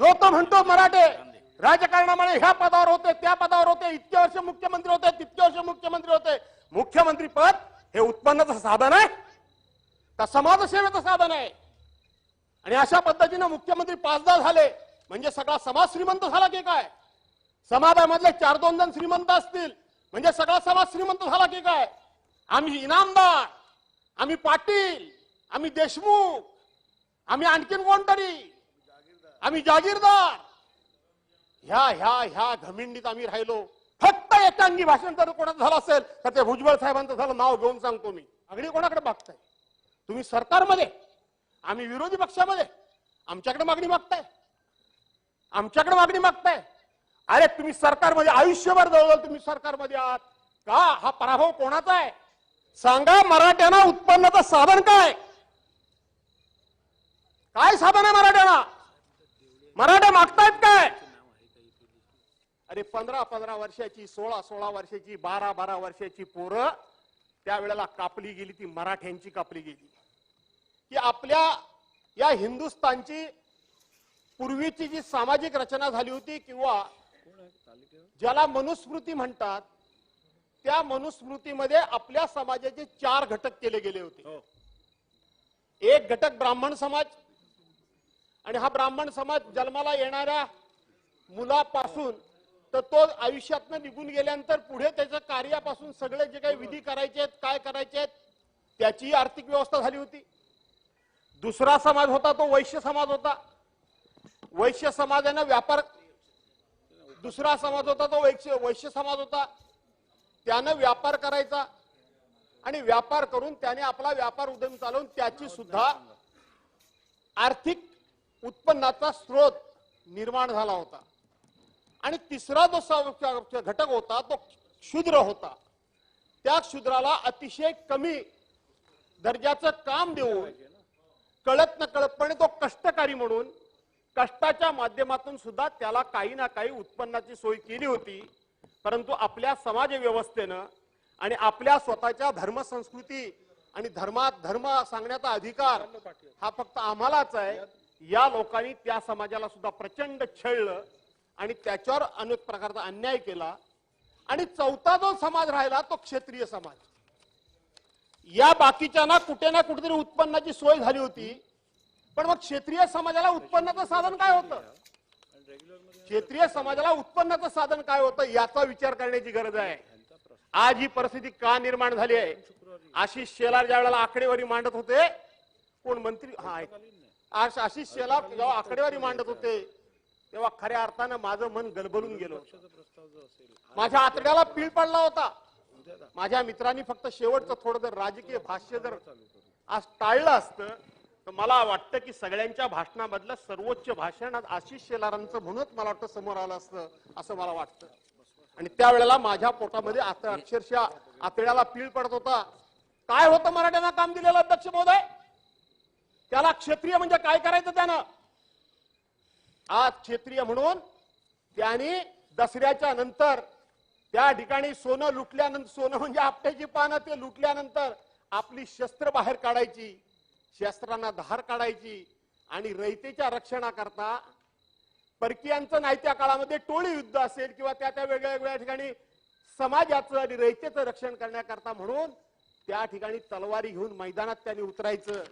जो तो म्हणतो मराठे राजकारणामुळे ह्या पदावर होते त्या पदावर होते इतके वर्ष मुख्यमंत्री होते तितके वर्ष मुख्यमंत्री होते. मुख्यमंत्री पद हे उत्पन्नाचं साधन आहे. का समाजसेवेचं साधन आहे. आणि अशा पद्धतीनं मुख्यमंत्री पाचदा झाले. म्हणजे सगळा समाज श्रीमंत झाला की काय? समाजामधले चार दोन जण श्रीमंत असतील. म्हणजे सगळा समाज श्रीमंत झाला की काय? आम्ही इनामदार आम्ही पाटील आम्ही देशमुख आम्ही आणखीन कोणतरी आम्ही जागीरदार. ह्या ह्या ह्या घमिंडीत आम्ही राहिलो. फक्त एकांगी भाषण जर कोणाचं झालं असेल तर ते भुजबळ साहेबांचं झालं नाव घेऊन सांगतो मी. अगदी कोणाकडे मागताय? तुम्ही सरकारमध्ये आम्ही विरोधी पक्षामध्ये आमच्याकडे मागणी मागताय. आमच्याकडे मागणी मागताय. अरे तुम्ही सरकारमध्ये आयुष्यभर जवळ तुम्ही सरकारमध्ये आहात. का? हा पराभव कोणाचा आहे? सांगा मराठ्यांना उत्पन्नाचं साधन काय? काय साधन आहे मराठ्यांना? मराठा मागतायत काय? अरे पंधरा पंधरा वर्षाची सोळा सोळा वर्षाची बारा बारा वर्षाची पोरं त्यावेळेला कापली गेली ती मराठ्यांची कापली गेली. की आपल्या या हिंदुस्थानची पूर्वीची जी सामाजिक रचना झाली होती किंवा ज्याला मनुस्मृती म्हणतात त्या मनुस्मृतीमध्ये आपल्या समाजाचे चार घटक केले गेले होते. एक घटक ब्राह्मण समाज आणि हा ब्राह्मण समाज जन्माला येणाऱ्या मुलापासून तर तो आयुष्यातनं निघून गेल्यानंतर पुढे त्याच्या कार्यापासून सगळे जे काही विधी करायचे आहेत काय करायचे आहेत त्याची आर्थिक व्यवस्था झाली होती. दुसरा समाज होता तो वैश्य समाज होता. वैश्य समाजानं व्यापार दुसरा समाज होता तो वैश्य वैश्य समाज होता. त्यानं व्यापार करायचा आणि व्यापार करून त्याने आपला व्यापार उद्यम चालवून त्याची सुद्धा आर्थिक उत्पन्नाचा स्रोत निर्माण झाला होता. आणि तिसरा जो घटक होता तो क्षुद्र होता. त्या क्षुद्राला अतिशय कमी दर्जाचं काम देऊन कळत न कळतपणे तो कष्टकारी म्हणून कष्टाच्या माध्यमातून सुद्धा त्याला काही ना काही उत्पन्नाची सोय केली होती. परंतु आपल्या समाज व्यवस्थेनं आणि आपल्या स्वतःच्या धर्मसंस्कृती आणि धर्मात धर्म सांगण्याचा अधिकार हा फक्त आम्हालाच आहे. या लोकांनी त्या समाजाला सुद्धा प्रचंड छळलं आणि त्याच्यावर अनेक प्रकारचा अन्याय केला. आणि चौथा जो समाज राहिला तो क्षेत्रीय समाज. या बाकीच्या ना कुठे ना कुठेतरी उत्पन्नाची सोय झाली होती. पण मग क्षेत्रीय समाजाला उत्पन्नाचं साधन काय होतं? क्षेत्रीय समाजाला उत्पन्नाचं साधन काय होतं याचा विचार करण्याची गरज आहे. आज ही परिस्थिती का निर्माण झाली आहे? आशिष शेलार ज्या वेळेला आकडेवारी मांडत होते कोण मंत्री? हा आज आशिष शेलार जेव्हा आकडेवारी मांडत होते तेव्हा खऱ्या अर्थानं माझं मन गलबलून गेलं माझ्या आतड्याला पीळ पडला होता. माझ्या मित्रांनी फक्त शेवटचं थोडं जर राजकीय भाष्य जर आज टाळलं असतं तर मला वाटतं की सगळ्यांच्या भाषणामधलं सर्वोच्च भाषण आज आशिष शेलारांचं म्हणूनच मला वाटतं समोर आलं असतं असं मला वाटतं. आणि त्यावेळेला माझ्या पोटामध्ये अक्षरशः आतड्याला पीळ पडत होता. काय होतं मराठ्यांना काम दिलेलं अध्यक्ष महोदय? त्याला क्षेत्रीय म्हणजे काय करायचं त्यानं? आज क्षेत्रीय म्हणून त्याने दसऱ्याच्या नंतर त्या ठिकाणी सोनं लुटल्यानंतर सोनं म्हणजे आपट्याची पानं ते लुटल्यानंतर आपली शस्त्र बाहेर काढायची शस्त्रांना धार काढायची आणि रयतेच्या रक्षणाकरता परकीयांचं नाही त्या काळामध्ये टोळी युद्ध असेल किंवा त्या त्या वेगळ्या वेगळ्या ठिकाणी समाजाचं आणि रयतेचं रक्षण करण्याकरता म्हणून त्या ठिकाणी तलवारी घेऊन मैदानात त्यांनी उतरायचं.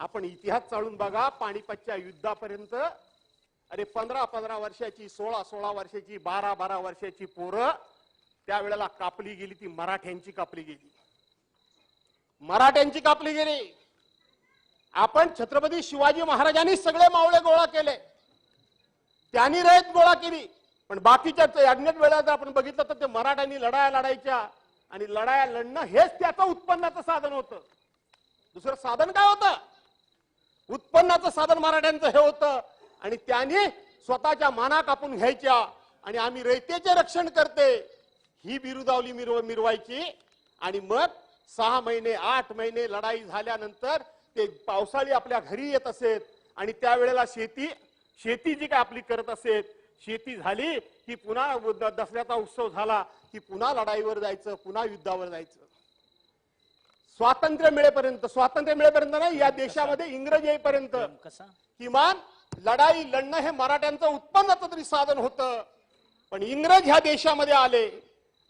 आपण इतिहास चालून बघा पाणीपतच्या युद्धापर्यंत. अरे पंधरा पंधरा वर्षाची सोळा सोळा वर्षाची बारा बारा वर्षाची पोरं त्यावेळेला कापली गेली ती मराठ्यांची कापली गेली. मराठ्यांची कापली गेली. आपण छत्रपती शिवाजी महाराजांनी सगळे मावळे गोळा केले. त्यांनी रयत गोळा केली. पण बाकीच्या अज्ञात वेळा जर आपण बघितलं तर ते मराठ्यांनी लढाया लढायच्या आणि लढाया लढणं हेच त्याचं उत्पन्नाचं साधन होतं. दुसरं साधन काय होतं? उत्पन्नाचं साधन मराठ्यांचं हे होतं. आणि त्याने स्वतःच्या माना कापून घ्यायच्या. आणि आम्ही रयतेचे रक्षण करते. ही बिरुदावली मिरव मिरवायची. आणि मग सहा महिने आठ महिने लढाई झाल्यानंतर ते पावसाळी आपल्या घरी येत असेल. आणि त्यावेळेला शेती शेती जी काय आपली करत असेल शेती झाली की पुन्हा दसऱ्याचा उत्सव झाला की पुन्हा लढाईवर जायचं पुन्हा युद्धावर जायचं. स्वातंत्र्य मिळेपर्यंत स्वातंत्र्य मिळेपर्यंत नाही या देशामध्ये इंग्रज येईपर्यंत. कसा? किमान लढाई लढणं हे मराठ्यांचं उत्पन्नाचं तरी साधन होतं. पण इंग्रज ह्या देशामध्ये आले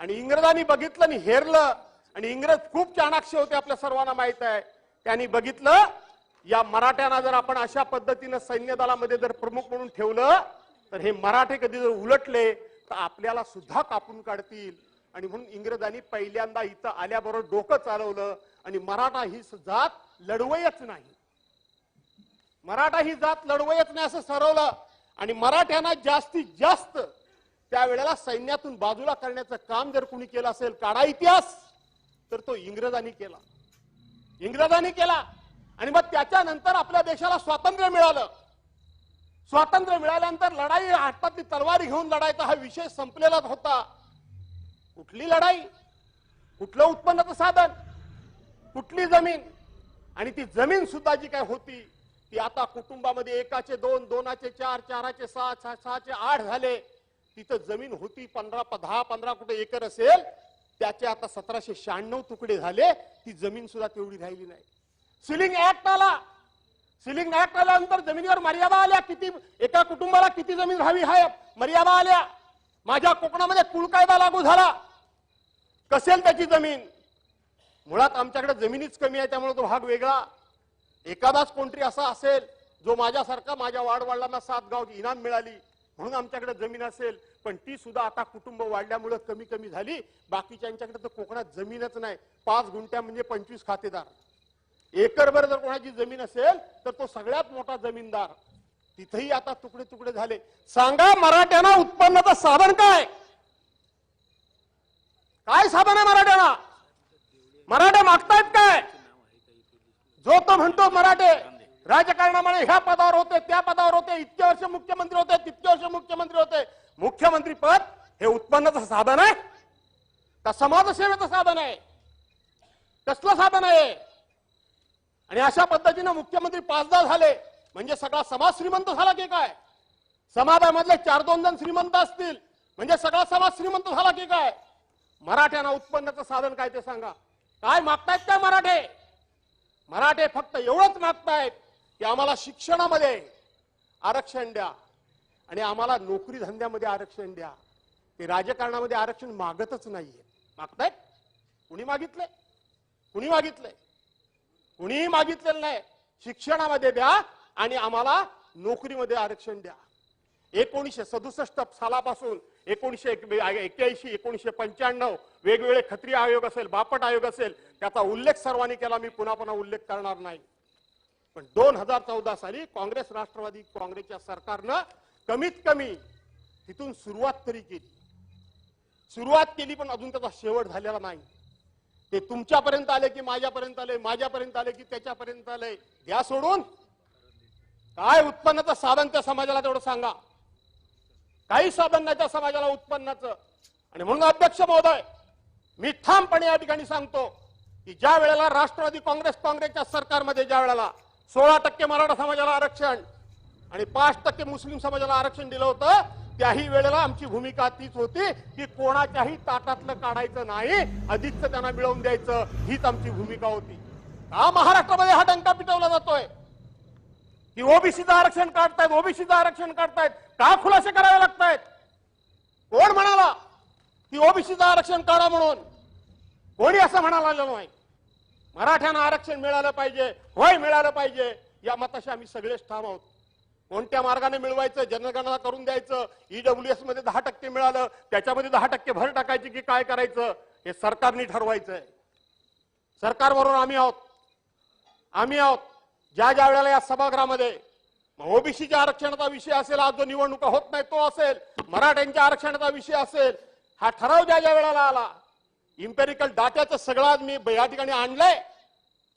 आणि इंग्रजांनी बघितलं आणि हेरलं आणि इंग्रज खूप चाणाक्ष होते आपल्या सर्वांना माहीत आहे. त्यांनी बघितलं या मराठ्यांना जर आपण अशा पद्धतीनं सैन्य दलामध्ये जर प्रमुख म्हणून ठेवलं तर हे मराठे कधी जर उलटले तर आपल्याला सुद्धा कापून काढतील. आणि म्हणून इंग्रजांनी पहिल्यांदा इथं आल्याबरोबर डोकं चालवलं आणि मराठा ही जात लढवयच नाही. मराठा ही जात लढवयच नाही असं ठरवलं आणि मराठ्यांना जास्तीत जास्त त्यावेळेला सैन्यातून बाजूला करण्याचं काम जर कुणी केलं असेल काढा इतिहास तर तो इंग्रजांनी केला. इंग्रजांनी केला. आणि मग त्याच्यानंतर आपल्या देशाला स्वातंत्र्य मिळालं. स्वातंत्र्य मिळाल्यानंतर लढाई हातातली तलवारी घेऊन लढायचा हा विषय संपलेलाच होता. कुठली लढाई कुठलं उत्पन्नाचं साधन कुठली जमीन? आणि ती जमीन सुद्धा जी काय होती ती आता कुटुंबामध्ये एकाचे दोन दोनाचे चार चाराचे सहा सहा- सहाचे आठ झाले. तिथं जमीन होती पंधरा दहा पंधरा कुठे एकर असेल त्याचे आता सतराशे शहाण्णव तुकडे झाले ती जमीन सुद्धा तेवढी राहिली नाही. सिलिंग ऍक्ट आला. सिलिंग ऍक्ट आल्यानंतर जमिनीवर मर्यादा आल्या. किती एका कुटुंबाला किती जमीन राहावी हाय? मर्यादा आल्या. माझ्या कोकणामध्ये कुळ कायदा लागू झाला. कसेल त्याची जमीन? मुळात आमच्याकडे जमिनीच कमी आहे त्यामुळे तो भाग वेगळा. एखादाच कोणतरी असा असेल जो माझ्यासारखा माझ्या वाडवडिलांना सात गाव इनाम मिळाली म्हणून आमच्याकडे जमीन असेल पण ती सुद्धा आता कुटुंब वाढल्यामुळे कमी कमी झाली बाकीच्यांच्याकडे तर कोकणात जमीनच नाही. पाच गुंठ्या म्हणजे पंचवीस खातेदार. एकरभर जर कोणाची जमीन असेल तर तो सगळ्यात मोठा जमीनदार. तिथेही आता तुकडे तुकडे झाले. सांगा मराठ्यांना उत्पन्नाचं साधन काय? काय साधन आहे मराठ्यांना? मराठे मागतायत काय? जो तो म्हणतो मराठे राजकारणामध्ये ह्या पदावर होते त्या पदावर होते इतके वर्ष मुख्यमंत्री होते तितके वर्ष मुख्यमंत्री होते. मुख्यमंत्री पद हे उत्पन्नाचं साधन आहे. का समाजसेवेचं साधन आहे. कसलं साधन आहे? आणि अशा पद्धतीनं मुख्यमंत्री पाचदा झाले. म्हणजे सगळा समाज श्रीमंत झाला की काय? समाजामधले चार दोन जण श्रीमंत असतील. म्हणजे सगळा समाज श्रीमंत झाला की काय? मराठ्यांना उत्पन्नाचं साधन काय ते सांगा. काय मागतायत त्या मराठे? मराठे फक्त एवढंच मागतायत की आम्हाला शिक्षणामध्ये आरक्षण द्या आणि आम्हाला नोकरी धंद्यामध्ये आरक्षण द्या. ते राजकारणामध्ये आरक्षण मागतच नाहीये. मागतायत? कुणी मागितलंय? कुणी मागितलंय? कुणीही मागितलेलं नाही. शिक्षणामध्ये द्या आणि आम्हाला नोकरीमध्ये आरक्षण द्या. एकोणीसशे सदुसष्ट सालापासून एकोणीसशे एक्क्याऐंशी एकोणीसशे पंच्याण्णव वेगवेगळे खत्री आयोग असेल बापट आयोग असेल त्याचा उल्लेख सर्वांनी केला मी पुन्हा पुन्हा उल्लेख करणार नाही. पण दोन हजार चौदा साली काँग्रेस राष्ट्रवादी काँग्रेसच्या सरकारनं कमीत कमी तिथून सुरुवात तरी केली. सुरुवात केली पण अजून त्याचा शेवट झालेला नाही. ते तुमच्यापर्यंत आले की माझ्यापर्यंत आले माझ्यापर्यंत आले की त्याच्यापर्यंत आले द्या सोडून. काय उत्पन्नाचं साधन त्या समाजाला तेवढं सांगा. काही साधन नाही त्या समाजाला उत्पन्नाचं. आणि म्हणून अध्यक्ष महोदय मी ठामपणे या ठिकाणी सांगतो की ज्या वेळेला राष्ट्रवादी काँग्रेस काँग्रेसच्या सरकारमध्ये ज्या वेळेला सोळा टक्के मराठा समाजाला आरक्षण आणि पाच टक्के मुस्लिम समाजाला आरक्षण दिलं होतं त्याही वेळेला आमची भूमिका तीच होती की कोणाच्याही ताटातलं काढायचं नाही अधिकचं त्यांना मिळवून द्यायचं हीच आमची भूमिका होती. का महाराष्ट्रामध्ये हा डंका पिटवला जातोय? की ओबीसीचं आरक्षण काढतायत ओबीसीचं आरक्षण काढतायत का खुलासे करावे लागतायत? कोण म्हणाला की ओबीसीचं आरक्षण काढा म्हणून? कोणी असं म्हणाला नाही. मराठ्यांना आरक्षण मिळालं पाहिजे होय मिळालं पाहिजे या मताशी आम्ही सगळेच ठाम आहोत. कोणत्या मार्गाने मिळवायचं जनगणना करून द्यायचं ईडब्ल्यू एसमध्ये दहा टक्के मिळालं त्याच्यामध्ये दहा टक्के भर टाकायची की काय करायचं हे सरकारने ठरवायचं आहे सरकारबरोबर आम्ही आहोत. आम्ही आहोत. ज्या ज्या वेळेला या सभागृहामध्ये ओबीसीच्या आरक्षणाचा विषय असेल आज जो निवडणुका होत नाही तो असेल. मराठ्यांच्या आरक्षणाचा विषय असेल. हा ठराव ज्या ज्या वेळेला आला इम्पेरिकल डाट्याचं सगळं आज मी या ठिकाणी आणलंय.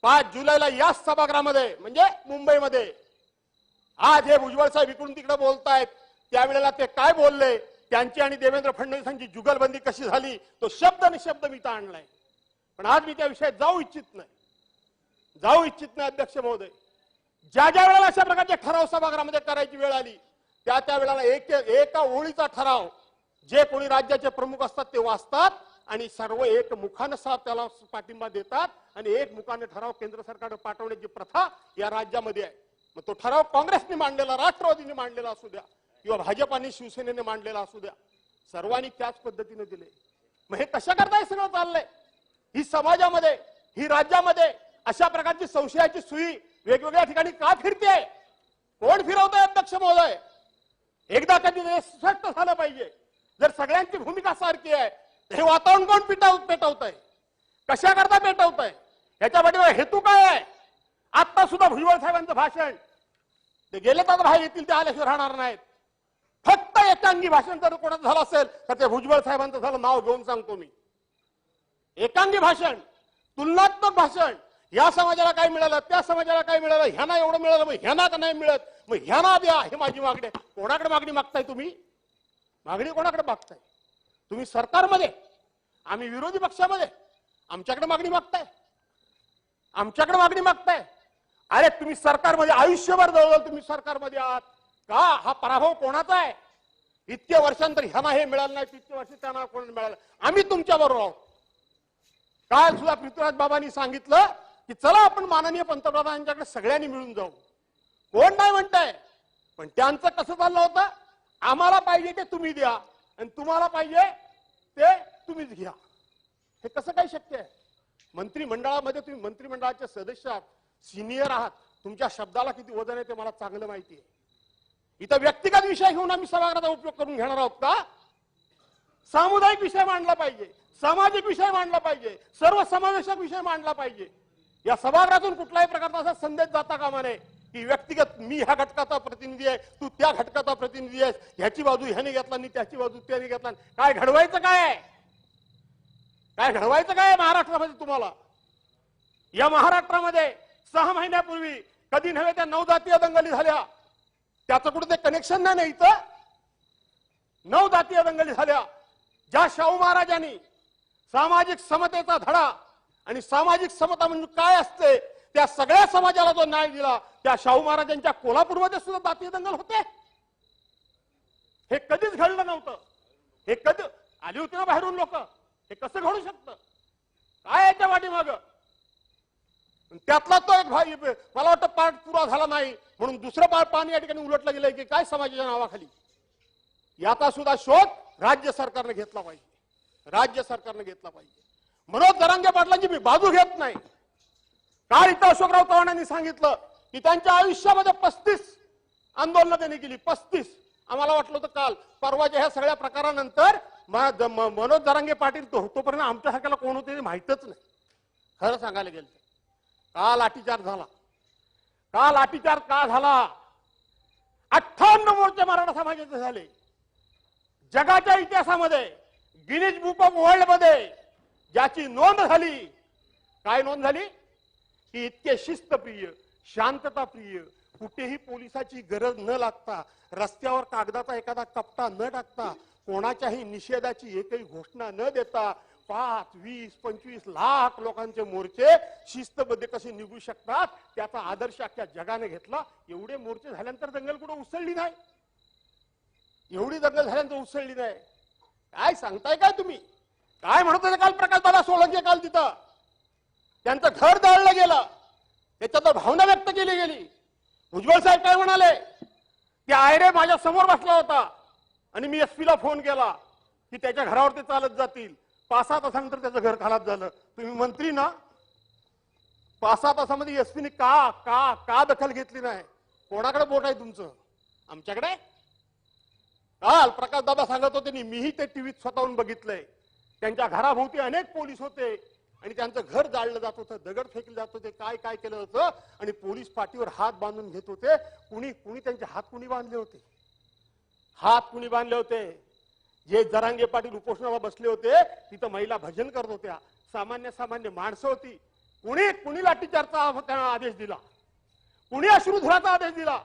पाच जुलैला याच सभागृहामध्ये म्हणजे मुंबईमध्ये. आज हे भुजबळ साहेब इकडून तिकडे बोलतायत. त्यावेळेला ते काय बोलले? त्यांची आणि देवेंद्र फडणवीसांची जुगलबंदी कशी झाली? तो शब्द निशब्द मी तर आणलाय. पण आज मी त्या विषयात जाऊ इच्छित नाही. जाऊ इच्छित नाही अध्यक्ष महोदय. ज्या ज्या वेळेला अशा प्रकारचे ठराव सभागृहामध्ये करायची वेळ आली त्या त्या वेळेला एक एका ओळीचा ठराव जे कोणी राज्याचे प्रमुख असतात ते वाचतात आणि सर्व एक मुखानं सा त्याला पाठिंबा देतात आणि एक मुखाने ठराव केंद्र सरकारने पाठवण्याची प्रथा या राज्यामध्ये आहे. मग तो ठराव काँग्रेसने मांडलेला राष्ट्रवादीने मांडलेला असू द्या किंवा भाजपाने शिवसेनेने मांडलेला असू द्या सर्वांनी त्याच पद्धतीने दिले. मग हे कशा करता हे सगळं चाललंय? ही समाजामध्ये ही राज्यामध्ये अशा प्रकारची संशयाची सुई वेगवेगळ्या ठिकाणी का फिरते कोण फिरवतोय अध्यक्ष महोदय? एकदा कधी हे स्पष्ट झालं पाहिजे. जर सगळ्यांची भूमिका सारखी आहे हे वातावरण कोण पिटाव पेटवत आहे कशाकरता पेटवत आहे ह्याच्या पाठीवर हेतू काय आहे? आता सुद्धा भुजबळ साहेबांचं भाषण. ते गेले तर बाहेर येतील ते आल्याशिवाय राहणार नाहीत. फक्त एकांगी भाषण जर कोणाचं झालं असेल तर ते भुजबळ साहेबांचं झालं नाव घेऊन सांगतो मी. एकांगी भाषण तुलनात्मक भाषण या समाजाला काय मिळालं त्या समाजाला काय मिळालं? ह्यांना एवढं मिळालं मग ह्यांना का नाही मिळत. मग ह्यांना द्या हे माझी मागणी. आहे. कोणाकडे मागणी मागताय तुम्ही? मागणी कोणाकडे मागताय? तुम्ही सरकारमध्ये आम्ही विरोधी पक्षामध्ये आमच्याकडे मागणी मागताय. आमच्याकडे मागणी मागताय. अरे तुम्ही सरकारमध्ये आयुष्यभर जवळ तुम्ही सरकारमध्ये आहात. का? हा पराभव कोणाचा आहे? इतके वर्षांतर ह्यांना हे मिळालं नाही तितके वर्ष त्यांना कोण मिळालं? आम्ही तुमच्या बरोबर आहोत. काल सुद्धा पृथ्वीराज बाबांनी सांगितलं की चला आपण माननीय पंतप्रधानांच्याकडे सगळ्यांनी मिळून जाऊ. कोण नाही म्हणताय पण त्यांचं कसं चाललं होतं? आम्हाला पाहिजे ते तुम्ही द्या आणि तुम्हाला पाहिजे ते तुम्हीच घ्या. हे कसं काय शक्य आहे? मंत्रिमंडळामध्ये तुम्ही मंत्रिमंडळाचे सदस्य आहात सिनियर आहात तुमच्या शब्दाला किती वजन आहे ते मला चांगलं माहिती आहे. इथं व्यक्तिगत विषय घेऊन आम्ही सभागृहाचा उपयोग करून घेणार आहोत का? सामुदायिक विषय मांडला पाहिजे सामाजिक विषय मांडला पाहिजे सर्व समावेशक विषय मांडला पाहिजे. या सभागृहातून कुठल्याही प्रकारचा असा संदेश जाता कामा नये की व्यक्तिगत मी ह्या घटकाचा प्रतिनिधी आहे तू त्या घटकाचा प्रतिनिधी आहेस ह्याची बाजू ह्याने घेतला आणि त्याची बाजू त्याने घेतला. काय घडवायचं काय? आहे? काय घडवायचं काय महाराष्ट्रामध्ये तुम्हाला? या महाराष्ट्रामध्ये सहा महिन्यापूर्वी कधी नव्हे त्या नऊ जातीय दंगली झाल्या. त्याचं कुठे ते कनेक्शन नाही ना इथं? नऊ जातीय दंगली झाल्या. ज्या शाहू महाराजांनी सामाजिक समतेचा धडा आणि सामाजिक समता म्हणजे काय असते? त्या सगळ्या समाजाला जो न्याय दिला त्या शाहू महाराजांच्या कोल्हापूरमध्ये सुद्धा जातीय दंगल होते. हे कधीच घडलं नव्हतं. हे कधी आली होती ना बाहेरून लोक? हे कसं घडू शकतं? काय याच्या पाठीमाग? त्यातला तो एक भाई मला वाटतं पाठ पुरा झाला नाही म्हणून दुसरं पाठ पाणी या ठिकाणी उलटलं गेलंय की काय समाजाच्या नावाखाली? याचा सुद्धा शोध राज्य सरकारने घेतला पाहिजे. राज्य सरकारने घेतला पाहिजे. मनोज दरांगे पाटलांची मी बाजू घेत नाही. काल इथं अशोकराव चव्हाणांनी सांगितलं की त्यांच्या आयुष्यामध्ये पस्तीस आंदोलनं त्यांनी केली. पस्तीस. आम्हाला वाटलं होतं काल परवाच्या ह्या सगळ्या प्रकारानंतर म- म- मनोज दरांगे पाटील तो तोपर्यंत आमच्यासारख्याला कोण होते माहीतच माहितच नाही. खरं सांगायला गेलं काल का लाठीचार झाला. का लाठीचार का झाला? अठ्ठावन्न मोर्चे मराठा समाजाचे झाले. जगाच्या इतिहासामध्ये गिनीज बुक ऑफ वर्ल्डमध्ये ज्याची नोंद झाली. काय नोंद झाली? की इतके शिस्तप्रिय शांतताप्रिय कुठेही पोलिसाची गरज न लागता रस्त्यावर कागदाचा एखादा कपटा न टाकता कोणाच्याही निषेधाची एकही घोषणा न देता पाच वीस पंचवीस लाख लोकांचे मोर्चे शिस्तबद्ध कसे निघू शकतात त्याचा आदर्श अख्ख्या जगाने घेतला. एवढे मोर्चे झाल्यानंतर दंगल कुठं उसळली नाही? एवढी दंगल झाल्यानंतर उसळली नाही. काय सांगताय काय तुम्ही? काय म्हणत होते काल प्रकाश दादा सोळंके काल तिथं? त्यांचं घर दळलं गेलं. त्याच्यात भावना व्यक्त केली गेली. भुजबळ साहेब काय म्हणाले? की आयरे माझ्यासमोर बसला होता. आणि मी एस पीला फोन केला की त्याच्या घरावर ते चालत जातील. पाच सहा तासानंतर त्याचं घर खालात झालं. तुम्ही मंत्री ना? पाच सहा तासामध्ये एसपीने का का का दखल घेतली नाही? कोणाकडे बोट आहे तुमचं? आमच्याकडे? काल प्रकाश दादा सांगत होते मीही ते टीव्हीत स्वतःहून बघितलंय. त्यांच्या घराभोवती अनेक पोलीस होते. आणि त्यांचं घर जाळलं जात होतं दगड फेकले जात होते काय काय केलं होतं? आणि पोलीस पाठीवर हात बांधून घेत होते. कुणी कुणी त्यांचे हात कुणी बांधले होते? हात कुणी बांधले होते? जे जरांगे पाटील उपोषणाला बसले होते तिथं महिला भजन करत होत्या. सामान्य सामान्य माणसं होती. कुणी कुणी लाठीचारचा त्यांना आदेश दिला? कुणी अश्रुधुराचा आदेश दिला?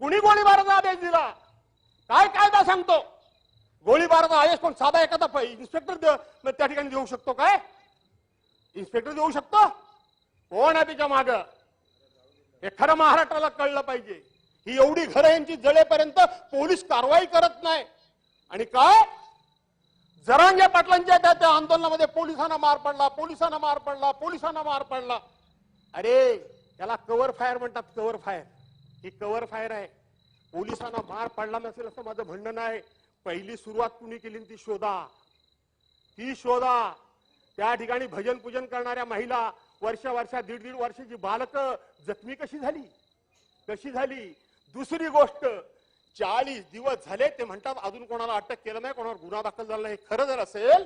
कुणी गोळीबाराचा आदेश दिला? काय कायदा सांगतो? गोळीबाराचा आदेश कोण साधा एखादा इन्स्पेक्टर त्या ठिकाणी देऊ शकतो काय? इन्स्पेक्टर देऊ शकतो? हो कोण आहे तिच्या माग. हे खरं महाराष्ट्राला कळलं पाहिजे. ही एवढी घरं यांची जळेपर्यंत पोलीस कारवाई करत नाही. आणि काय? जरांगे पाटलांच्या त्या त्या आंदोलनामध्ये पोलिसांना मार पडला पोलिसांना मार पडला पोलिसांना मार पडला. अरे त्याला कव्हर फायर म्हणतात कव्हर फायर ही कव्हर फायर आहे. पोलिसांना मार पडला नसेल असं माझं म्हणणं नाही. पहिली सुरुवात कुणी केली ती शोधा. ती शोधा. त्या ठिकाणी भजन पूजन करणाऱ्या महिला वर्ष वर्षा दीड दीड वर्षाची बालक जखमी कशी झाली? कशी झाली? दुसरी गोष्ट चाळीस दिवस झाले ते म्हणतात अजून कोणाला अटक केलं नाही कोणावर गुन्हा दाखल झाला नाही. हे खरं जर असेल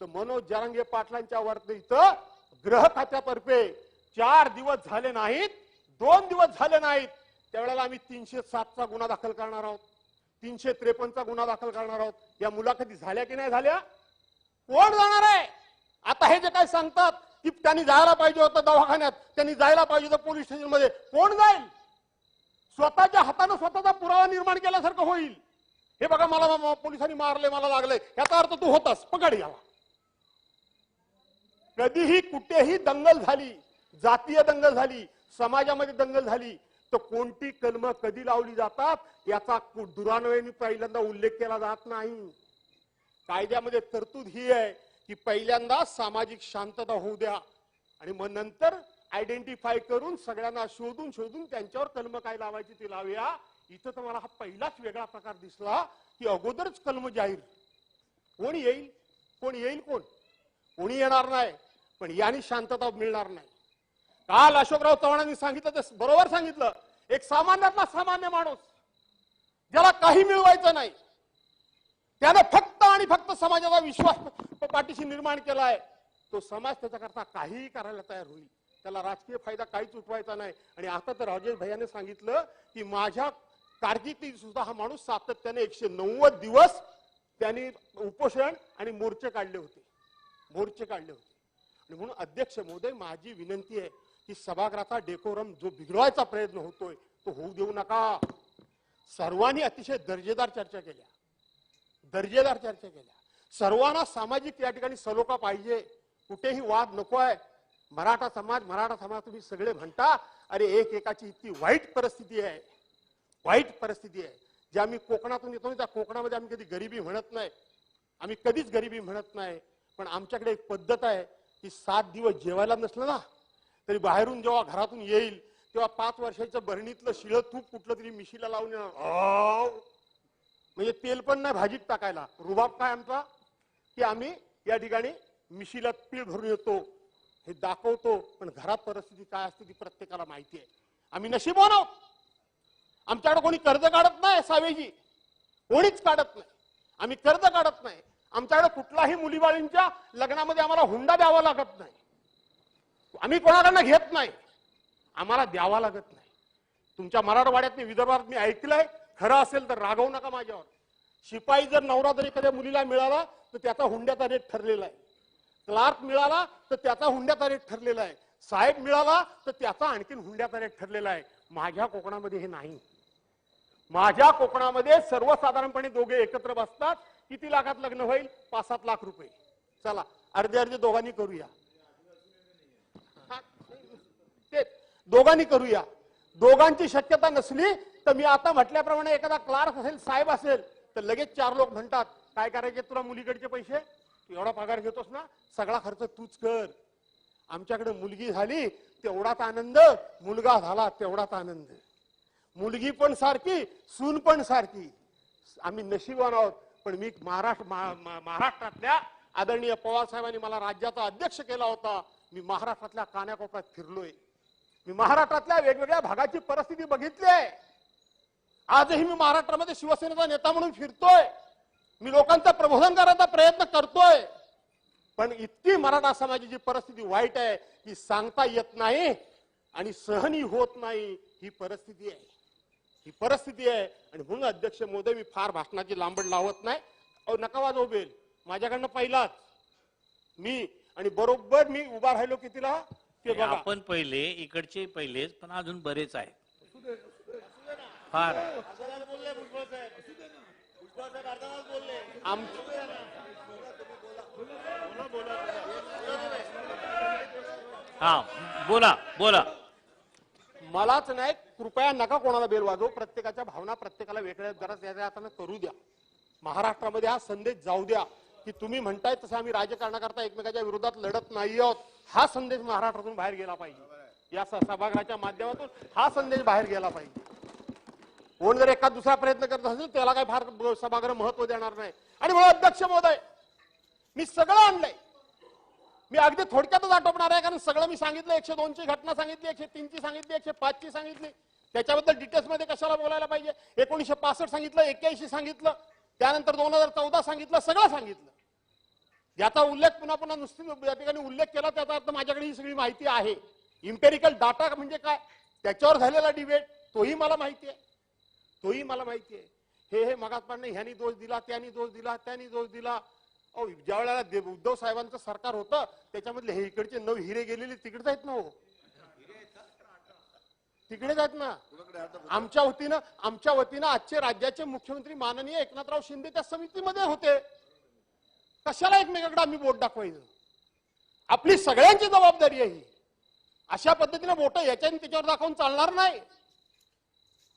तर मनोज जरांगे पाटलांच्या वरती इथं ग्रह खात्यातर्फे चार दिवस झाले नाहीत दोन दिवस झाले नाहीत. त्यावेळेला आम्ही तीनशे सातचा गुन्हा दाखल करणार आहोत. तीनशे त्रेपन्नचा गुन्हा दाखल करणार आहोत. या मुलाखती झाल्या की नाही झाल्या? कोण जाणार आहे? आता हे जे काय सांगतात की त्यांनी जायला पाहिजे होतं दवाखान्यात त्यांनी जायला पाहिजे होतं पोलीस स्टेशनमध्ये कोण जाईल? स्वतःच्या हातानं स्वतःचा पुरावा निर्माण केल्यासारखं होईल. हे बघा मला पोलिसांनी मारले मला लागले. याचा अर्थ तू होतास. पकड घ्यावा कधीही कुठेही दंगल झाली जातीय दंगल झाली समाजामध्ये दंगल झाली तर कोणती कलम कधी लावली जातात याचा कु- पहिल्यांदा उल्लेख केला जात नाही. कायद्यामध्ये तरतूद ही आहे की पहिल्यांदा सामाजिक शांतता होऊ द्या आणि मग नंतर आयडेंटिफाय करून सगळ्यांना शोधून शोधून त्यांच्यावर कलम काय लावायची ते लावूया. इथं तर मला हा पहिलाच वेगळा प्रकार दिसला की अगोदरच कलम जाहीर. कोण येईल? कोण येईल कोण? कोणी येणार नाही पण याने शांतता मिळणार नाही. काल अशोकराव चव्हाणांनी सांगितलं तर बरोबर सांगितलं. एक सामान्यातला सामान्य माणूस ज्याला काही मिळवायचं नाही त्याने फक्त आणि फक्त समाजाचा विश्वास पाठीशी निर्माण केला आहे तो समाज त्याच्याकरता काहीही करायला तयार होईल. त्याला राजकीय फायदा काहीच उठवायचा नाही. आणि आता तर राजेश भैयाने सांगितलं की माझ्या कारकिर्दीत सुद्धा हा माणूस सातत्याने एकशे नव्वद दिवस त्यांनी उपोषण आणि मोर्चे काढले होते. मोर्चे काढले होते. आणि म्हणून अध्यक्ष महोदय माझी विनंती आहे की सभागृहाचा डेकोरम जो बिघडवायचा प्रयत्न होतोय तो होऊ देऊ नका. सर्वांनी अतिशय दर्जेदार चर्चा केल्या. दर्जेदार चर्चा केल्या. सर्वांना सामाजिक या ठिकाणी सलोखा पाहिजे. कुठेही वाद नको आहे. मराठा समाज मराठा समाज तुम्ही सगळे म्हणता अरे एक एकाची इतकी वाईट परिस्थिती आहे. वाईट परिस्थिती आहे. जे आम्ही कोकणातून येतो त्या कोकणामध्ये आम्ही कधी गरिबी म्हणत नाही. आम्ही कधीच गरिबी म्हणत नाही. पण आमच्याकडे एक पद्धत आहे की सात दिवस जेवायला नसलं ना तरी बाहेरून जेव्हा घरातून येईल तेव्हा पाच वर्षाचं बरणीतलं शिळ तूप कुठलं तरी मिशीला लावून येणार. म्हणजे तेल पण नाही भाजीत टाकायला. रुबाब काय आमचा? की आम्ही या ठिकाणी मिशीला पीळ भरून येतो हे दाखवतो पण घरात परिस्थिती काय असते ती प्रत्येकाला माहिती आहे. आम्ही नशीब आहोत आमच्याकडे कोणी कर्ज काढत नाही सावेजी. कोणीच काढत नाही. आम्ही कर्ज काढत नाही. आमच्याकडे कुठलाही मुलीबाळींच्या लग्नामध्ये आम्हाला हुंडा द्यावा लागत नाही. आम्ही कोणाकडनं घेत नाही. आम्हाला द्यावा लागत नाही. तुमच्या मराठवाड्यात मी विदर्भात मी ऐकलंय. खरं असेल तर रागवू नका माझ्यावर. शिपाई जर नवरा जर एखाद्या मुलीला मिळाला तर त्याचा हुंड्याचा रेट ठरलेला आहे. क्लार्क मिळाला तर त्याचा हुंड्याचा रेट ठरलेला आहे. साहेब मिळाला तर त्याचा आणखीन हुंड्याचा रेट ठरलेला आहे. माझ्या कोकणामध्ये हे नाही. माझ्या कोकणामध्ये सर्वसाधारणपणे दोघे एकत्र बसतात. किती लाखात लग्न होईल? पाच सात लाख रुपये. चला अर्धे अर्धे दोघांनी करूया हा, ते दोघांनी करूया. दोघांची शक्यता नसली तर मी आता म्हटल्याप्रमाणे एखादा क्लार्क असेल साहेब असेल तर लगेच चार लोक म्हणतात काय करायचे तुला मुलीकडचे पैसे? तू एवढा पगार घेतोस ना? सगळा खर्च तूच कर. आमच्याकडे मुलगी झाली तेवढाच आनंद. मुलगा झाला तेवढाच आनंद. मुलगी पण सारखी सून पण सारखी. आम्ही नशीबवान आहोत पण मी महाराष्ट्र महाराष्ट्रातल्या आदरणीय पवार साहेबांनी मला राज्याचा अध्यक्ष केला होता. मी महाराष्ट्रातल्या कान्याकोपऱ्यात फिरलोय. मी महाराष्ट्रातल्या वेगवेगळ्या भागाची परिस्थिती बघितली आहे. आजही मी महाराष्ट्रामध्ये शिवसेनेचा नेता म्हणून फिरतोय. मी लोकांचं प्रबोधन करायचा प्रयत्न करतोय. पण इतकी मराठा समाजाची परिस्थिती वाईट आहे की सांगता येत नाही आणि सहनी होत नाही. ही परिस्थिती आहे. ही परिस्थिती आहे आणि म्हणून अध्यक्ष मोदी मी फार भाषणाची लांबड लावत नाही. अहो नका वाज बेल माझ्याकडनं पहिलाच. मी आणि बरोबर मी उभा राहिलो कितीला ते बघा. आपण पहिले इकडचे पहिलेच पण अजून बरेच आहेत. फार. आम- हा बोला बोला. मलाच नाही कृपया नका कोणाला बेल वाजवू. प्रत्येकाच्या भावना प्रत्येकाला वेगळ्या जरा त्याच्या हाताने करू द्या. महाराष्ट्रामध्ये हा संदेश जाऊ द्या. की तुम्ही म्हणताय तसं आम्ही राजकारणाकरता एकमेकाच्या विरोधात लढत नाही आहोत. हा संदेश महाराष्ट्रातून बाहेर गेला पाहिजे. या सभागृहाच्या माध्यमातून हा संदेश बाहेर गेला पाहिजे. कोण जर एखाद दुसरा प्रयत्न करत असेल त्याला काय फार सभागृह महत्त्व देणार नाही. आणि मला अध्यक्ष महोदय मी सगळं आणलंय. मी अगदी थोडक्यातच आटोपणार आहे कारण सगळं मी सांगितलं एकशे दोनची घटना सांगितली एकशे तीनची सांगितली एकशे पाचची सांगितली. त्याच्याबद्दल डिटेल्समध्ये कशाला बोलायला पाहिजे? एकोणीशे पासष्ट सांगितलं एक्क्याऐंशी सांगितलं त्यानंतर दोन हजार चौदा सांगितलं सगळं सांगितलं. याचा उल्लेख पुन्हा पुन्हा नुसती या ठिकाणी उल्लेख केला त्याचा अर्थ माझ्याकडे ही सगळी माहिती आहे. इम्पेरिकल डाटा म्हणजे काय? त्याच्यावर झालेला डिबेट तोही मला माहिती आहे. तोही मला माहिती आहे. हे हे मगात ह्यानी दोष दिला त्यांनी दोष दिला त्यांनी दोष दिला. अहो ज्या वेळेला उद्धव साहेबांचं सरकार होतं त्याच्यामधले हे इकडचे नऊ हिरे गेलेले तिकडे आहेत ना हो? तिकडेच आहेत ना? आमच्या वतीनं आमच्या वतीनं आजचे राज्याचे मुख्यमंत्री माननीय एकनाथराव शिंदे त्या समितीमध्ये होते. कशाला एकमेकाकडे आम्ही बोट दाखवायचं? आपली सगळ्यांची जबाबदारी आहे ही. अशा पद्धतीने बोट याच्याने त्याच्यावर दाखवून चालणार नाही.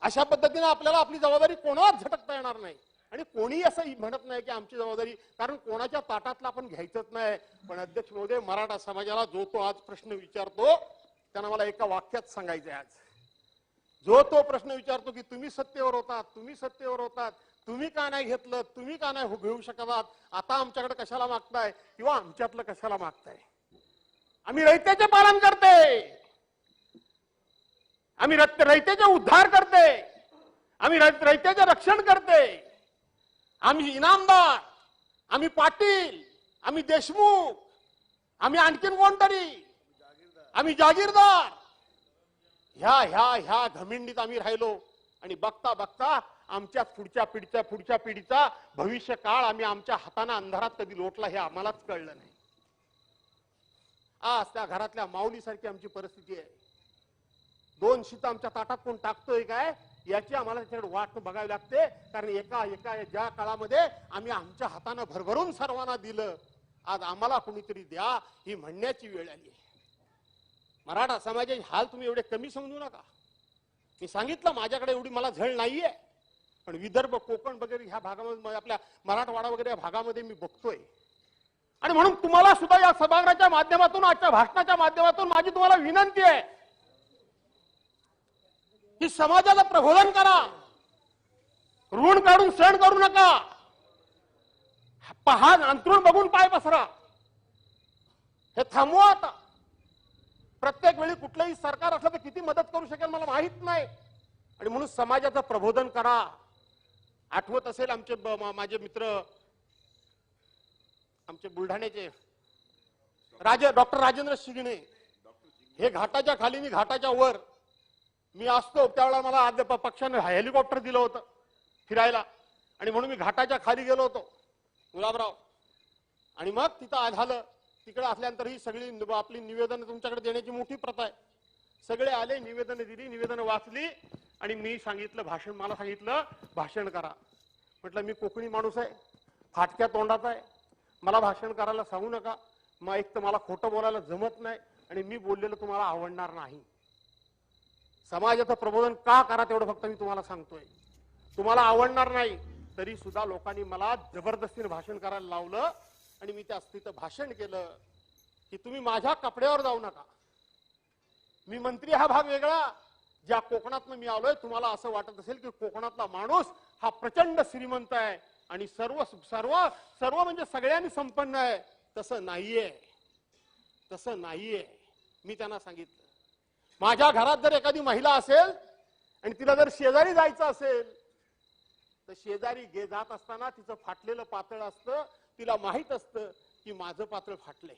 अशा पद्धतीने आपल्याला आपली जबाबदारी कोणावर झटकता येणार नाही. आणि कोणी असं म्हणत नाही की आमची जबाबदारी कारण कोणाच्या ताटातला आपण घ्यायचंच नाही. पण अध्यक्ष महोदय मराठा समाजाला जो तो आज प्रश्न विचारतो त्यांना मला एका वाक्यात सांगायचंय आज. जो तो प्रश्न विचारतो की तुम्ही सत्तेवर होतात तुम्ही सत्तेवर होतात तुम्ही का नाही घेतलं तुम्ही का नाही हो- घेऊ शकत आता आमच्याकडे कशाला मागताय? किंवा आमच्यातलं कशाला मागताय? आम्ही रयतेचे पालन करते. आम्ही रयतेचे उद्धार करते. आम्ही रयतेचे रक्षण करते. आम्ही इनामदार आम्ही पाटील आम्ही देशमुख आम्ही आणखीन कोणतरी आम्ही जागीरदार. ह्या ह्या ह्या घमिंडीत आम्ही राहिलो आणि बघता बघता आमच्या पुढच्या पिढीचा पुढच्या पिढीचा भविष्य काळ आम्ही आमच्या हाताने अंधारात कधी लोटला हे आम्हालाच कळलं नाही. आज त्या घरातल्या माऊलीसारखी आमची परिस्थिती आहे. दोन शीत आमच्या ताटात कोण टाकतोय काय? याची आम्हाला त्याच्याकडे वाट बघावी लागते. कारण एका एका ज्या काळामध्ये आम्ही आमच्या हातानं भरभरून सर्वांना दिलं. आज आम्हाला कोणीतरी द्या ही म्हणण्याची वेळ आली आहे. मराठा समाजाचे हाल तुम्ही एवढे कमी समजू नका. मी सांगितलं माझ्याकडे एवढी मला झळ नाहीये. पण विदर्भ कोकण वगैरे ह्या भागामध्ये आपल्या मराठवाडा वगैरे या भागामध्ये मी बघतोय. आणि म्हणून तुम्हाला सुद्धा या सभागृहाच्या माध्यमातून आजच्या भाषणाच्या माध्यमातून माझी तुम्हाला विनंती आहे. की समाजाला प्रबोधन करा. ऋण काढून सण करू नका. पहा अंतरून बघून पाय पसरा. हे थांबवा आता. प्रत्येक वेळी कुठलंही सरकार असलं तर किती मदत करू शकेल मला माहीत नाही. आणि म्हणून समाजाचं प्रबोधन करा. आठवत असेल आमचे माझे मित्र आमचे बुलढाण्याचे राजे डॉक्टर राजेंद्र शिगणे. हे घाटाच्या खाली मी घाटाच्या वर मी असतो. त्यावेळेला मला आज प- पक्षाने हेलिकॉप्टर दिलं होतं फिरायला. आणि म्हणून मी घाटाच्या खाली गेलो होतो. गुलाबराव. आणि मग तिथं झालं तिकडे असल्यानंतर ही सगळी आपली निवेदन तुमच्याकडे देण्याची मोठी प्रथा आहे. सगळे आले निवेदन दिली निवेदन वाचली. आणि मी सांगितलं भाषण मला सांगितलं भाषण करा. म्हटलं मी कोकणी माणूस आहे फाटक्या तोंडाचा आहे. मला भाषण करायला सांगू नका. मग एक तर मला खोटं बोलायला जमत नाही आणि मी बोललेलं तुम्हाला आवडणार नाही. समाजाचं प्रबोधन का करा तेवढं फक्त मी तुम्हाला सांगतोय. तुम्हाला आवडणार नाही तरी सुद्धा लोकांनी मला जबरदस्तीने भाषण करायला लावलं आणि मी त्या तिथं भाषण केलं की तुम्ही माझ्या कपड्यावर जाऊ नका. मी मंत्री हा भाग वेगळा ज्या कोकणातनं मी आलोय तुम्हाला असं वाटत असेल की कोकणातला माणूस हा प्रचंड श्रीमंत आहे आणि सर्व सर्व सर्व म्हणजे सगळ्यांनी संपन्न आहे. तसं नाहीये. तसं नाहीये. मी त्यांना सांगितलं. माझ्या घरात जर एखादी महिला असेल आणि तिला जर शेजारी जायचं असेल तर शेजारी गे जात असताना तिचं फाटलेलं पातळ असतं. तिला माहीत असतं की माझं पातळ फाटलंय.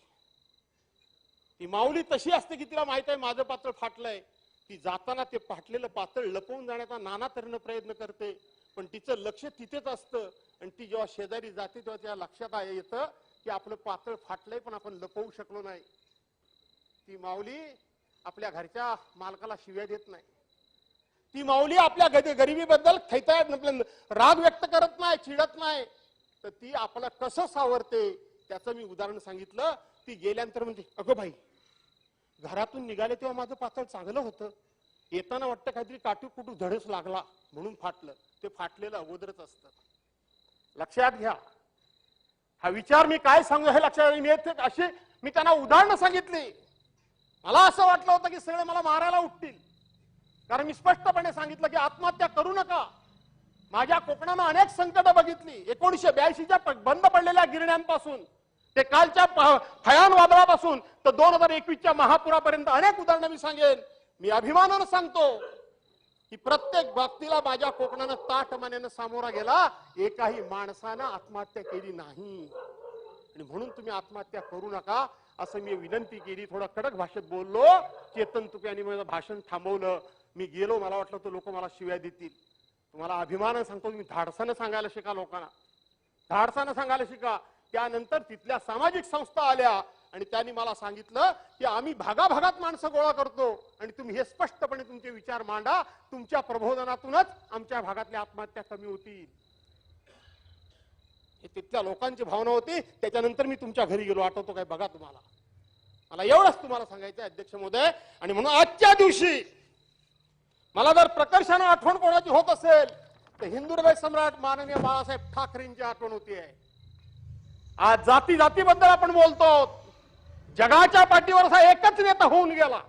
ती माऊली तशी असते की तिला माहीत आहे माझं पातळ फाटलंय. ती जाताना ते फाटलेलं पातळ लपवून जाण्याचा नाना तऱ्हेनं प्रयत्न करते पण तिचं लक्ष तिथेच असतं आणि ती जेव्हा शेजारी जाते तेव्हा त्या लक्षात आहे- येतं की आपलं पातळ फाटलंय पण आपण लपवू शकलो नाही. ती माऊली आपल्या घरच्या मालकाला शिव्या देत नाही. ती माऊली आपल्या गरिबीबद्दल थैतायत राग व्यक्त करत नाही चिडत नाही. तर ती आपलं कसं सावरते त्याचं मी उदाहरण सांगितलं. ती गेल्यानंतर म्हणजे अगं भाई घरातून निघाले तेव्हा माझं पातळ चांगलं होतं. येताना वाटतं काहीतरी काटू कुटू धडच लागला म्हणून फाटलं. ते फाटलेलं अगोदरच असतं. लक्षात घ्या. हा विचार मी काय सांगू हे लक्षात मी येथे अशी मी त्यांना उदाहरणं सांगितली. मला असं वाटलं होतं की सगळे मला मारायला उठतील. कारण मी स्पष्टपणे सांगितलं की आत्महत्या करू नका. माझ्या कोकणानं अनेक संकट बघितली. एकोणीशे ब्याऐंशीच्या बंद पडलेल्या गिरण्यांपासून. ते कालच्या फयान वादळापासून तर दोन हजार एकवीसच्या महापुरापर्यंत अनेक उदाहरणं मी सांगेन. मी अभिमानानं सांगतो की प्रत्येक बाबतीला माझ्या कोकणानं ताट मानेनं सामोरा गेला एकाही माणसानं आत्महत्या केली नाही. आणि म्हणून तुम्ही आत्महत्या करू नका असं मी विनंती केली. थोडं कडक भाषेत बोललो. चेतन तुपे यांनी माझं भाषण थांबवलं. मी गेलो. मला वाटलं तर लोक मला शिव्या देतील. तुम्हाला अभिमानानं सांगतो मी धाडसानं सांगायला शिका लोकांना. धाडसानं सांगायला शिका. त्यानंतर तिथल्या सामाजिक संस्था आल्या आणि त्यांनी मला सांगितलं की आम्ही भागाभागात माणसं गोळा करतो. आणि तुम्ही हे स्पष्टपणे तुमचे विचार मांडा. तुमच्या प्रबोधनातूनच आमच्या भागातल्या आत्महत्या कमी होतील. हे तिथल्या लोकांची भावना होती. त्याच्यानंतर मी तुमच्या घरी गेलो. आठवतो काय? बघा तुम्हाला. मला एवढंच तुम्हाला सांगायचं अध्यक्ष महोदय. आणि म्हणून आजच्या दिवशी मला जर प्रकर्षानं आठवण कोणाची होत असेल तर हिंदुरबाई सम्राट माननीय बाळासाहेब ठाकरेंची आठवण होती आहे आज जाती जातीबद्दल आपण बोलतो जगाच्या पाठीवर असा एकच नेता होऊन गेला.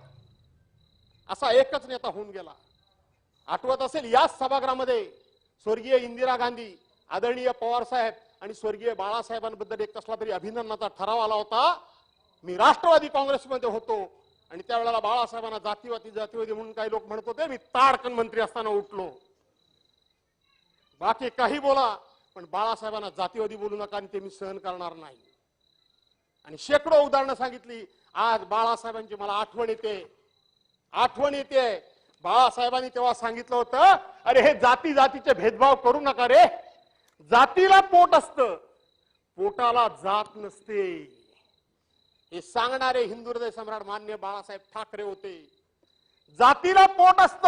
असा एकच नेता होऊन गेला. आठवत असेल याच सभागृहामध्ये स्वर्गीय इंदिरा गांधी आदरणीय पवार साहेब आणि स्वर्गीय बाळासाहेबांबद्दल एक कसला तरी अभिनंदनाचा ठराव आला होता. मी राष्ट्रवादी काँग्रेसमध्ये होतो आणि त्यावेळेला बाळासाहेबांना जातीवादी जातीवादी म्हणून काही लोक म्हणत होते. मी ताडकन मंत्री असताना उठलो. बाकी काही बोला. पण बाळासाहेबांना जातीवादी बोलू नका आणि ते मी सहन करणार नाही. आणि शेकडो उदाहरणं सांगितली. आज बाळासाहेबांची मला आठवण येते. आठवण येते. बाळासाहेबांनी तेव्हा सांगितलं होतं अरे हे जाती जातीचे भेदभाव करू नका रे. जातीला पोट असत. पोटाला जात नसते. हे सांगणारे हिंदू हृदय सम्राट मान्य बाळासाहेब ठाकरे होते. जातीला पोट असत.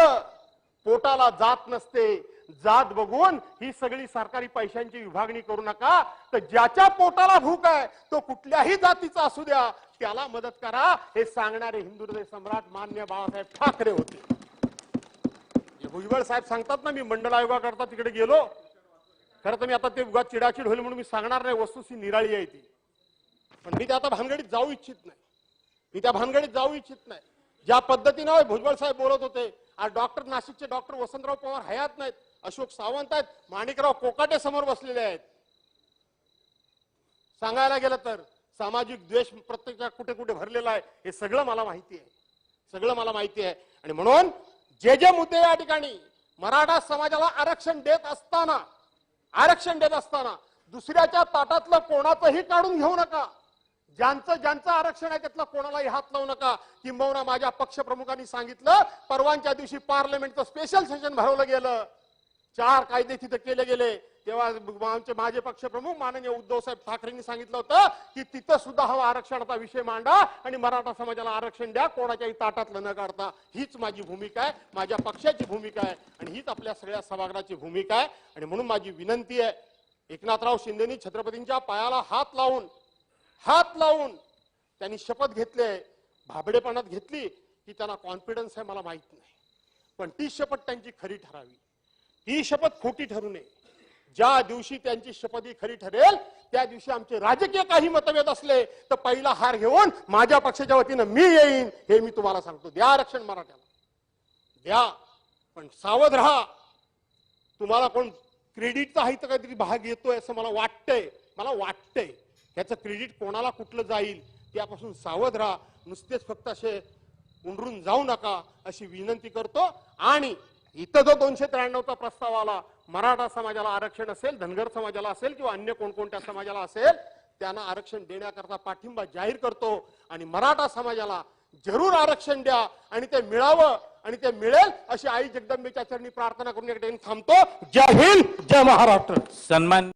पोटाला जात नसते. जात बघून ही सगळी सरकारी पैशांची विभागणी करू नका. तर ज्याच्या पोटाला भूक आहे तो कुठल्याही जातीचा असू द्या त्याला मदत करा. हे सांगणारे हिंदू हृदय सम्राट मान्य बाळासाहेब ठाकरे होते. भुजबळ साहेब सांगतात ना मी मंडल आयोगाकरता तिकडे गेलो. खरं तर मी आता ते उगाच चिडाचिड होईल म्हणून मी सांगणार नाही वस्तुस्थिती निराळी आहे ती. पण मी त्या आता भानगडीत जाऊ इच्छित नाही. मी त्या भानगडीत जाऊ इच्छित नाही. ज्या पद्धतीनं भुजबळ साहेब बोलत होते आज डॉक्टर नाशिकचे डॉक्टर वसंतराव पवार हयात नाहीत. अशोक सावंत आहेत. माणिकराव कोकाटे समोर बसलेले आहेत. सांगायला गेलं तर सामाजिक द्वेष प्रत्येक कुठे कुठे भरलेला आहे हे सगळं मला माहिती आहे. सगळं मला माहिती आहे. आणि म्हणून जे जे मुद्दे या ठिकाणी मराठा समाजाला आरक्षण देत असताना आरक्षण देत असताना दुसऱ्याच्या ताटातलं कोणाचंही काढून घेऊ नका. ज्यांचं ज्यांचं आरक्षण आहे त्यातलं कोणालाही हात लावू नका. किंबहुना माझ्या पक्षप्रमुखांनी सांगितलं परवानच्या दिवशी पार्लमेंटचं स्पेशल सेशन भरवलं गेलं. चार कायदे तिथे केले गेले. तेव्हा आमचे माझे पक्षप्रमुख माननीय उद्धव साहेब ठाकरेंनी सांगितलं होतं की तिथं सुद्धा हवा आरक्षणाचा विषय मांडा आणि मराठा समाजाला आरक्षण द्या कोणाच्याही ताटातलं न काढता. हीच माझी भूमिका आहे माझ्या पक्षाची भूमिका आहे आणि हीच आपल्या सगळ्या सभागृहाची भूमिका आहे. आणि म्हणून माझी विनंती आहे एकनाथराव शिंदेनी छत्रपतींच्या पायाला हात लावून हात लावून त्यांनी शपथ घेतले भाबडेपणात घेतली की त्यांना कॉन्फिडन्स आहे मला माहीत नाही. पण ती शपथ त्यांची खरी ठरावी. ती शपथ खोटी ठरू नये. ज्या दिवशी त्यांची शपथ ही खरी ठरेल त्या दिवशी आमचे राजकीय काही मतभेद असले तर पहिला हार घेऊन माझ्या पक्षाच्या वतीनं मी येईन हे मी तुम्हाला सांगतो. द्या आरक्षण मराठ्याला. द्या पण सावध राहा. तुम्हाला कोण क्रेडिटचा इथं काहीतरी भाग येतोय असं मला वाटतंय. मला वाटतंय. ह्याचं क्रेडिट कोणाला कुठलं जाईल त्यापासून सावध राहा. नुसतेच फक्त असे उंडरून जाऊ नका अशी विनंती करतो. आणि इथं जो दोनशे त्र्याण्णवचा प्रस्ताव आला मराठा समाजाला आरक्षण असेल धनगर समाजाला असेल किंवा अन्य कोणकोणत्या समाजाला असेल त्यांना आरक्षण देण्याकरता पाठिंबा जाहीर करतो. आणि मराठा समाजाला जरूर आरक्षण द्या आणि ते मिळावं आणि ते मिळेल अशी आई जगदंबेच्या चरणी प्रार्थना करून थांबतो. जय हिंद जय महाराष्ट्र. सन्मान